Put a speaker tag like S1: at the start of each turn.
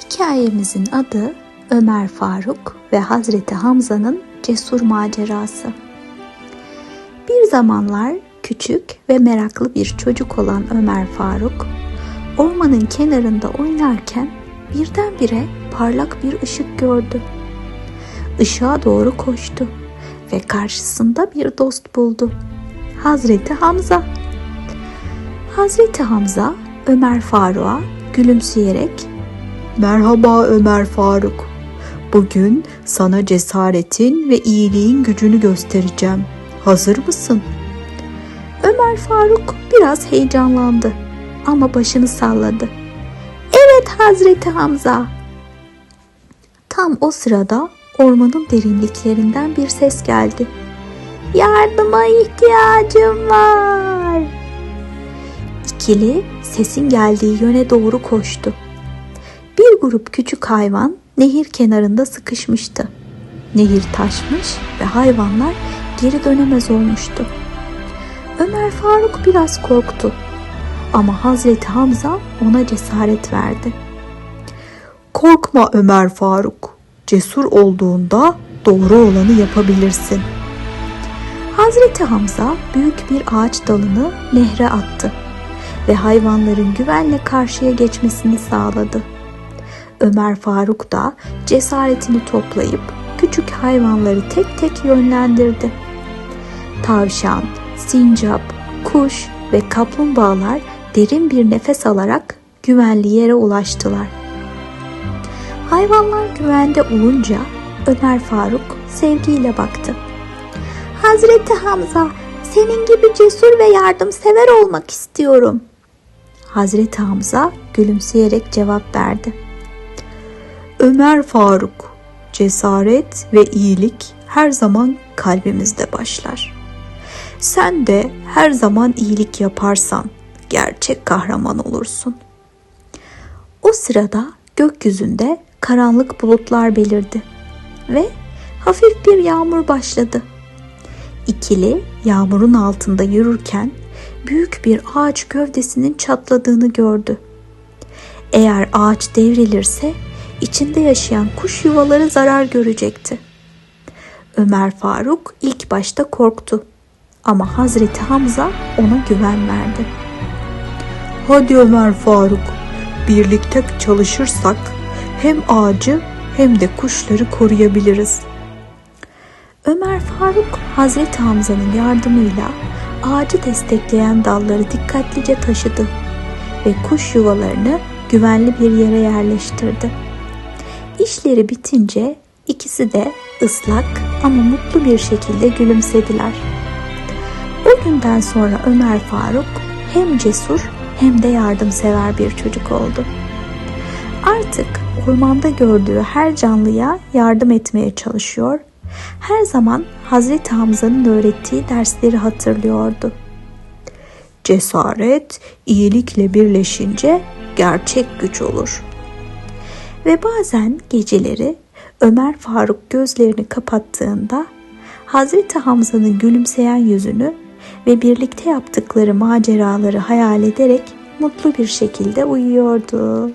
S1: Hikayemizin adı Ömer Faruk ve Hazreti Hamza'nın cesur macerası. Bir zamanlar küçük ve meraklı bir çocuk olan Ömer Faruk, ormanın kenarında oynarken birdenbire parlak bir ışık gördü. Işığa doğru koştu ve karşısında bir dost buldu. Hazreti Hamza. Hazreti Hamza Ömer Faruk'a gülümseyerek
S2: Merhaba Ömer Faruk. Bugün sana cesaretin ve iyiliğin gücünü göstereceğim. Hazır mısın?
S1: Ömer Faruk biraz heyecanlandı ama başını salladı. Evet Hazreti Hamza. Tam o sırada ormanın derinliklerinden bir ses geldi. Yardıma ihtiyacım var. İkili sesin geldiği yöne doğru koştu. Bir grup küçük hayvan nehir kenarında sıkışmıştı. Nehir taşmış ve hayvanlar geri dönemez olmuştu. Ömer Faruk biraz korktu ama Hazreti Hamza ona cesaret verdi.
S2: Korkma Ömer Faruk. Cesur olduğunda doğru olanı yapabilirsin.
S1: Hazreti Hamza büyük bir ağaç dalını nehre attı ve hayvanların güvenle karşıya geçmesini sağladı. Ömer Faruk da cesaretini toplayıp küçük hayvanları tek tek yönlendirdi. Tavşan, sincap, kuş ve kaplumbağalar derin bir nefes alarak güvenli yere ulaştılar. Hayvanlar güvende olunca Ömer Faruk sevgiyle baktı. Hazreti Hamza, senin gibi cesur ve yardımsever olmak istiyorum. Hazreti Hamza gülümseyerek cevap verdi.
S2: Ömer Faruk, cesaret ve iyilik her zaman kalbimizde başlar. Sen de her zaman iyilik yaparsan gerçek kahraman olursun.
S1: O sırada gökyüzünde karanlık bulutlar belirdi ve hafif bir yağmur başladı. İkili yağmurun altında yürürken büyük bir ağaç gövdesinin çatladığını gördü. Eğer ağaç devrilirse içinde yaşayan kuş yuvaları zarar görecekti. Ömer Faruk ilk başta korktu ama Hazreti Hamza ona güven verdi.
S2: Hadi Ömer Faruk, birlikte çalışırsak hem ağacı hem de kuşları koruyabiliriz.
S1: Ömer Faruk Hazreti Hamza'nın yardımıyla ağacı destekleyen dalları dikkatlice taşıdı ve kuş yuvalarını güvenli bir yere yerleştirdi. İşleri bitince ikisi de ıslak ama mutlu bir şekilde gülümsediler. O günden sonra Ömer Faruk hem cesur hem de yardımsever bir çocuk oldu. Artık ormanda gördüğü her canlıya yardım etmeye çalışıyor, her zaman Hazreti Hamza'nın öğrettiği dersleri hatırlıyordu.
S2: Cesaret iyilikle birleşince gerçek güç olur.
S1: Ve bazen geceleri Ömer Faruk gözlerini kapattığında Hazreti Hamza'nın gülümseyen yüzünü ve birlikte yaptıkları maceraları hayal ederek mutlu bir şekilde uyuyordu.